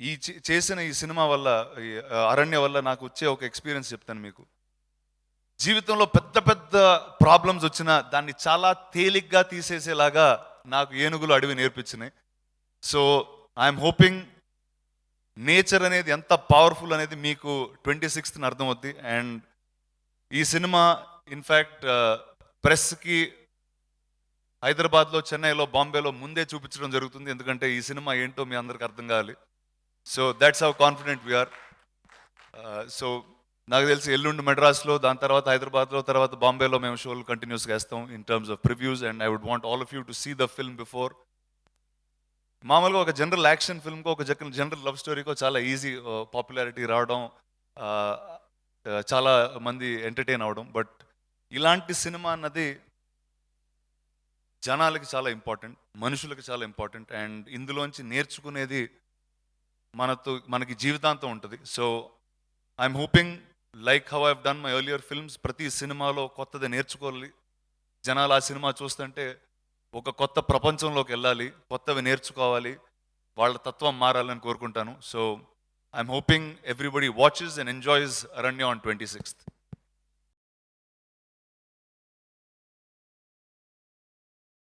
ఈ చే- చేసిన ఈ సినిమా వల్ల ఈ అరణ్య వల్ల నాకు వచ్చే ఒక ఎక్స్పీరియన్స్ చెప్తాను మీకు. జీవితంలో పెద్ద పెద్ద ప్రాబ్లమ్స్ వచ్చినా దాన్ని చాలా తేలిగ్గా తీసేసేలాగా నాకు ఏనుగులు అడవి నేర్పించినాయి. సో ఐఎమ్ హోపింగ్ నేచర్ అనేది ఎంత పవర్ఫుల్ అనేది మీకు ట్వంటీ సిక్స్త్ని అర్థమవుద్ది. అండ్ ఈ సినిమా ఇన్ఫ్యాక్ట్ ప్రెస్కి హైదరాబాద్లో చెన్నైలో బాంబేలో ముందే చూపించడం జరుగుతుంది. ఎందుకంటే ఈ సినిమా ఏంటో మీ అందరికి అర్థం కావాలి. So that's how confident we're so నాకు తెలిసి ఎల్లుండి మెడ్రాస్లో దాని తర్వాత హైదరాబాద్లో తర్వాత బాంబేలో మేము షోలు కంటిన్యూస్గా వేస్తాం in terms of previews and I would want all of you to see the film before మామూలుగా ఒక జనరల్ యాక్షన్ ఫిల్మ్కో ఒక జనరల్ లవ్ స్టోరీకో చాలా ఈజీ పాపులారిటీ uh, రావడం uh, uh, చాలా మంది ఎంటర్టైన్ అవడం. బట్ ఇలాంటి సినిమా అన్నది జనాలకి చాలా ఇంపార్టెంట్ మనుషులకి చాలా ఇంపార్టెంట్ అండ్ ఇందులోంచి నేర్చుకునేది మనతో మనకి జీవితాంతం ఉంటుంది. So I'm hoping like how I've done my earlier films ప్రతి సినిమాలో కొత్తది నేర్చుకోవాలి. జనాలు ఆ సినిమా చూస్తుంటే ఒక కొత్త ప్రపంచంలోకి వెళ్ళాలి కొత్తవి నేర్చుకోవాలి వాళ్ళ తత్వం మారాలని కోరుకుంటాను. So I'm hoping everybody watches and enjoys Aranya on twenty sixth